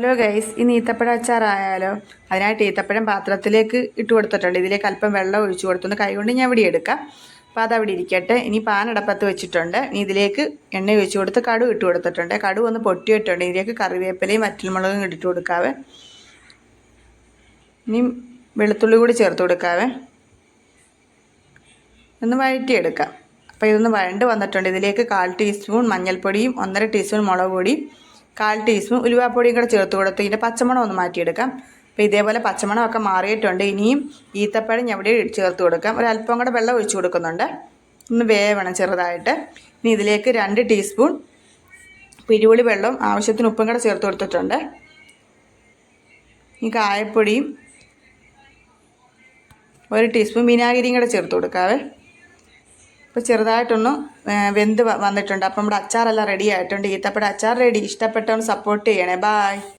Hello guys ഇനി ഈത്തപ്പഴം അച്ചാറായാലോ അതിനായിട്ട് ഈത്തപ്പഴം പാത്രത്തിലേക്ക് ഇട്ട് കൊടുത്തിട്ടുണ്ട്. ഇതിലേക്ക് അല്പം വെള്ളം ഒഴിച്ചു കൊടുത്തൊന്ന് കൈകൊണ്ട് ഞാൻ ഇവിടെ എടുക്കാം. അപ്പോൾ അതവിടെ ഇരിക്കട്ടെ. ഇനി പാനടപ്പത്ത് വെച്ചിട്ടുണ്ട്. ഇനി ഇതിലേക്ക് എണ്ണ ഒഴിച്ചു കൊടുത്ത് കടു ഇട്ട് കൊടുത്തിട്ടുണ്ട്. കടു ഒന്ന് പൊട്ടിയിട്ടുണ്ട്. ഇതിലേക്ക് കറിവേപ്പിലയും വറ്റൽമുളകും ഇട്ടിട്ട് കൊടുക്കാവേ. ഇനി വെളുത്തുള്ളി കൂടി ചേർത്ത് കൊടുക്കാവേ. ഒന്ന് വഴറ്റിയെടുക്കാം. അപ്പോൾ ഇതൊന്ന് വഴണ്ട് വന്നിട്ടുണ്ട്. ഇതിലേക്ക് കാൽ ടീസ്പൂൺ മഞ്ഞൾപ്പൊടിയും ഒന്നര ടീസ്പൂൺ മുളക് പൊടിയും കാൽ ടീസ്പൂൺ ഉലുവാപ്പൊടിയും കൂടെ ചേർത്ത് കൊടുത്ത്. ഇതിന്റെ പച്ചമണം ഒന്ന് മാറ്റിയെടുക്കാം. അപ്പോൾ ഇതേപോലെ പച്ചമണമൊക്കെ മാറിയിട്ടുണ്ട്. ഇനിയും ഈത്തപ്പഴം ഞവിടെ ചേർത്ത് കൊടുക്കാം. ഒരല്പം കൂടെ വെള്ളം ഒഴിച്ചു കൊടുക്കുന്നുണ്ട്. ഒന്ന് വേവണം ചെറുതായിട്ട്. ഇനി ഇതിലേക്ക് രണ്ട് ടീസ്പൂൺ പിരിവുളി വെള്ളം ആവശ്യത്തിന് ഉപ്പും കൂടെ ചേർത്ത് കൊടുത്തിട്ടുണ്ട്. ഈ കായപ്പൊടിയും ഒരു ടീസ്പൂൺ വിനാഗിരിയും കൂടെ ചേർത്ത് കൊടുക്കാവേ. ഇപ്പോൾ ചെറുതായിട്ടൊന്ന് വെന്ത് വന്നിട്ടുണ്ട്. അപ്പം നമ്മുടെ അച്ചാറെല്ലാം റെഡി ആയിട്ടുണ്ട്. ഈത്തപ്പഴ അച്ചാർ റെഡി ഇഷ്ടപ്പെട്ടവൻ സപ്പോർട്ട് ചെയ്യണേ. ബായ്